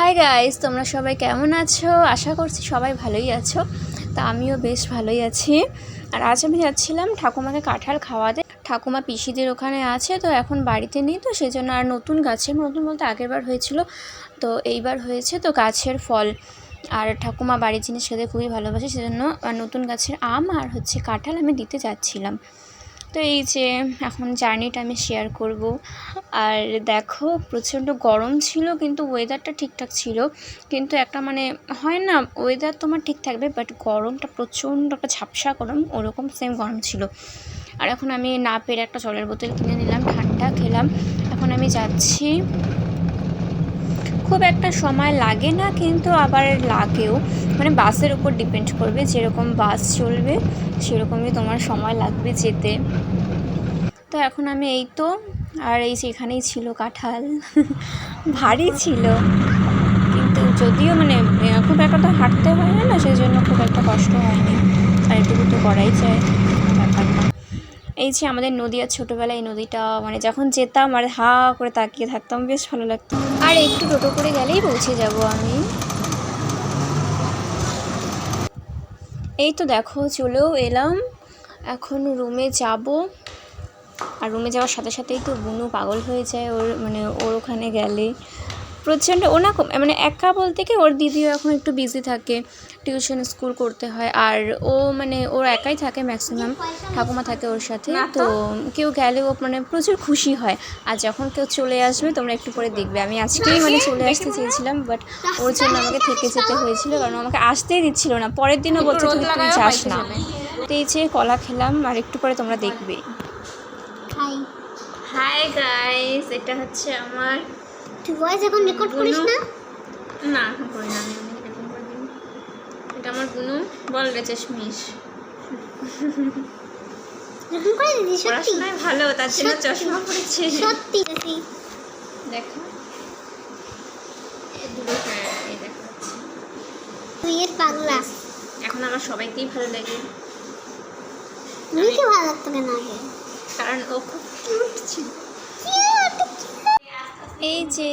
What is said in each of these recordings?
Hi guys তোমরা সবাই কেমন আছো? আশা করছি সবাই ভালোই আছো। তা আমিও বেশ ভালোই আছি। আর আজ আমি যাচ্ছিলাম ঠাকুমাকে কাঁঠাল খাওয়াতে। ঠাকুমা পিসিদের ওখানে আছে, তো এখন বাড়িতে নেই, তো সেই জন্য আর নতুন গাছের নতুন বলতে আগেরবার হয়েছিল, তো এইবার হয়েছে তো গাছের ফল। আর ঠাকুমা বাড়ির জিনিস খেতে খুবই ভালোবাসে, সেজন্য নতুন গাছের আম আর হচ্ছে কাঁঠাল আমি দিতে যাচ্ছিলাম। তো এই যে এখন জার্নিটা আমি শেয়ার করব। আর দেখো, প্রচণ্ড গরম ছিল, কিন্তু ওয়েদারটা ঠিকঠাক ছিল। কিন্তু একটা মানে হয় না ওয়েদার তোমার ঠিক থাকবে বাট গরমটা প্রচণ্ড একটা ঝাপসা গরম, ওরকম সেম গরম ছিল। আর এখন আমি না পেরে একটা জলের বোতল কিনে নিলাম, ঠান্ডা খেলাম। এখন আমি যাচ্ছি খুব একটা সময় লাগে না, কিন্তু আবার লাগেও। মানে বাসের উপর ডিপেন্ড করবে, যেরকম বাস চলবে, সেরকমই তোমার সময় লাগবে যেতে। তো এখন আমি এই তো, আর এই যে এখানেই ছিল কাঁঠাল। ভারী ছিল। কিন্তু যদিও মানে খুব একটা তো হাঁটতে হয় না সেই জন্য খুব একটা কষ্ট হয়নি। আর এটুকু তো করাই যায়। এই যে আমাদের নদী আর ছোটোবেলায় এই নদীটা মানে যখন যেতাম আর হা করে তাকিয়ে থাকতাম, বেশ ভালো লাগতো। আর একটু টোটো করে গেলেই পৌঁছে যাব আমি। এই তো দেখো, চলেও এলাম। এখন রুমে যাব। আর রুমে যাওয়ার সাথে সাথেই তো বুনু পাগল হয়ে যায়, ওর মানে ওর ওখানে গেলে প্রচণ্ড ও মানে একা বলতে কি ওর দিদিও এখন একটু বিজি থাকে টিউশন স্কুল করতে হয়। আর ও মানে ওর একাই থাকে ম্যাক্সিমাম ঠাকুমা থাকে ওর সাথে। তো কেউ গেলে ও মানে প্রচুর খুশি হয়। আর যখন কেউ চলে আসবে তোমরা একটু পরে দেখবে। আমি আজকেই মানে চলে আসতে চেয়েছিলাম বাট ওর জন্য আমাকে থেকে যেতে হয়েছিল কারণ ও আমাকে আসতেই দিচ্ছিল না। পরের দিনও বলছে তুই তুই যাস না। তো এই যে কলা খেলাম আর একটু পরে তোমরা দেখবে। হাই হাই গাইস এটা হচ্ছে আমার তুই ভয়েস এখন রেকর্ড করিস না? না করি না আমি এমনি করে দিই। এটা আমার গুনু বল রে চেশমিশ। রেকর্ড করে দিদি সত্যি? ভালো তার জন্য চশমা পড়েছে। সত্যি সত্যি দেখো। হ্যাঁ এই দেখো তুই এর পাগলা। এখন আমার সবাইকেই ভালো লাগে। ভালো লাগতো কেন আগে? কারণ ও খুব কিউট ছিল। এই যে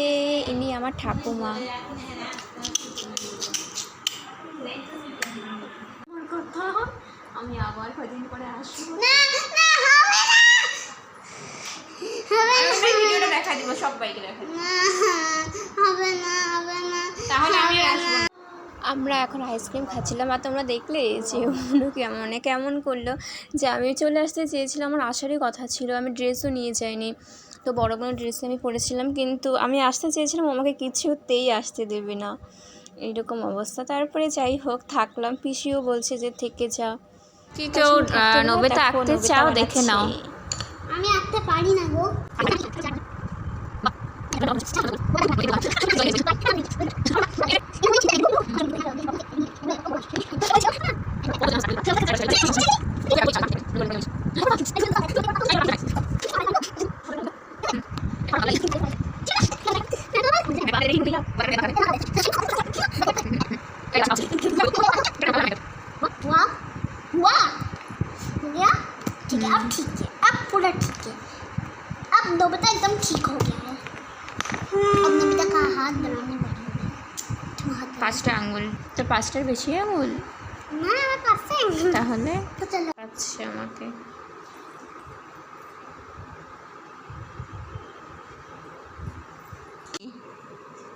ইনি আমার ঠাকুমা। আমি আবার কদিন পরে আসব। না না হবে না। হবে না ভিডিওটা দেখা দিব সবাইকে দেখা হবে না হবে না। তাহলে আমি আসব। আমরা এখন আইসক্রিম খাচ্ছিলাম আর তোমরা দেখলে যে উনি কেমন কেমন করল যে আমি চলে আসতে চেয়েছিলাম আমার আসারই কথা ছিল আমি ড্রেসও নিয়ে যাইনি। তো বড় বড় ড্রেস আমি পরেছিলাম কিন্তু আমি আসতে চেয়েছিলাম আমাকে কিছুতেই আসতে দেবে না। এইরকম অবস্থা। তারপরে যাই হোক থাকলাম। পিসিও বলছে যে থেকে যা। কি কেউ নবেতা আঁকতে চাও দেখে। নাও। আমি আঁকতে পারি না গো। वाह वाह हो गया ठीक है अब ठीक है अब पूरा ठीक है अब नोबिता एकदम ठीक हो गया है अब नोबिता का हाथ बनाने वाली हूँ मैं। तुम हाथ बना- পাঁচটা আঙুল তো পাঁচটার বেশি আঙুল না আমার পাশে তাহলে তো চলো আচ্ছা আমাকে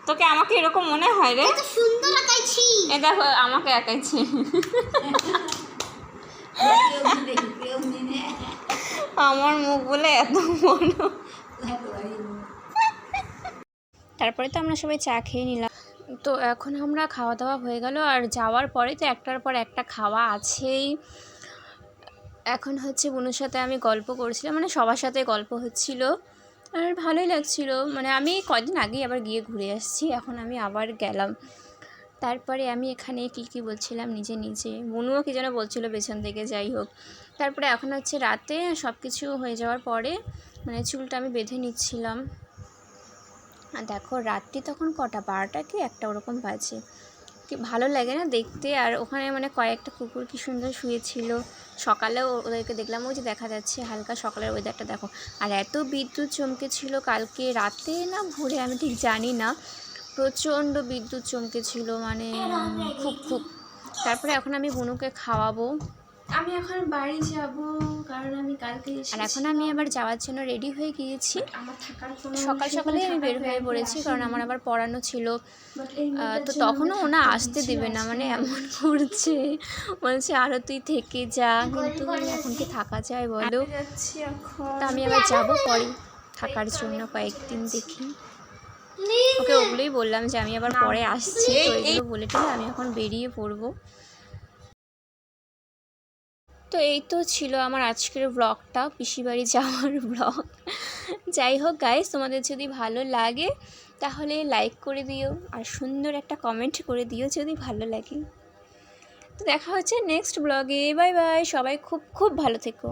তোকে আমাকে এরকম মনে হয় রে? সুন্দর আঁকাইছি এ দেখো আমাকে একাইছে। আমার মুখ বলে এত মন। তারপরে তো আমরা সবাই চা খেয়ে নিলাম। তো এখন আমরা খাওয়া দাওয়া হয়ে গেল আর যাওয়ার পরে তো একটার পর একটা খাওয়া আছেই। এখন হচ্ছে বুনুর সাথে আমি গল্প করছিলাম মানে সবার সাথে গল্প হচ্ছিল। আর ভালোই লাগছিল। মানে আমি কদিন আগেই আবার গিয়ে ঘুরে আসছি, এখন আমি আবার গেলাম। তারপরে আমি এখানে কী কী বলছিলাম, নিজে নিজে। বুনুও কি যেন বলছিল পেছন থেকে যাই হোক। তারপরে এখন হচ্ছে রাতে সব কিছু হয়ে যাওয়ার পরে মানে চুলটা আমি বেঁধে নিচ্ছিলাম। আর দেখো, রাত্রি তখন কটা? বারোটা কি? একটা ওরকম বাজে। কি ভালো লাগে না দেখতে। আর ওখানে মানে কয়েকটা কুকুর কি সুন্দর শুয়েছিল। সকালেও ওদেরকে দেখলাম, ওই যে দেখা যাচ্ছে হালকা সকালের ওয়েদারটা দেখো। আর এত বিদ্যুৎ চমকেছিল কালকে রাতে না ভোরে, আমি ঠিক জানি না। প্রচণ্ড বিদ্যুৎ চমকেছিল মানে খুব খুব। তারপরে এখন আমি বনুকে খাওয়াবো। আমি এখন বাড়ি যাব কারণ আমি কালকে আর এখন আমি আবার যাওয়ার জন্য রেডি হয়ে গিয়েছি। সকাল সকালে আমি বের হয়ে পড়েছি কারণ আমার আবার পড়ানো ছিল। তো তখনও ওনা আসতে দেবে না মানে এমন করছে। বলছে আরও তুই থেকে যা কিন্তু এখন কি থাকা যায় বলো? তা আমি আবার যাব পরে থাকার জন্য কয়েকদিন দেখি। ওকে ওগুলোই বললাম যে আমি আবার পরে আসছি তো এগুলো বলে টলে আমি এখন বেরিয়ে পড়ব। তো এই তো ছিল আমার আজকের ব্লগটা পিসিবাড়ি যাওয়ার ব্লগ যাই হোক গাইস তোমাদের যদি ভালো লাগে, তাহলে লাইক করে দিও, আর সুন্দর একটা কমেন্ট করে দিও যদি ভালো লাগে। তো দেখা হচ্ছে নেক্সট ব্লগে বাই বাই সবাই খুব খুব ভালো থেকো।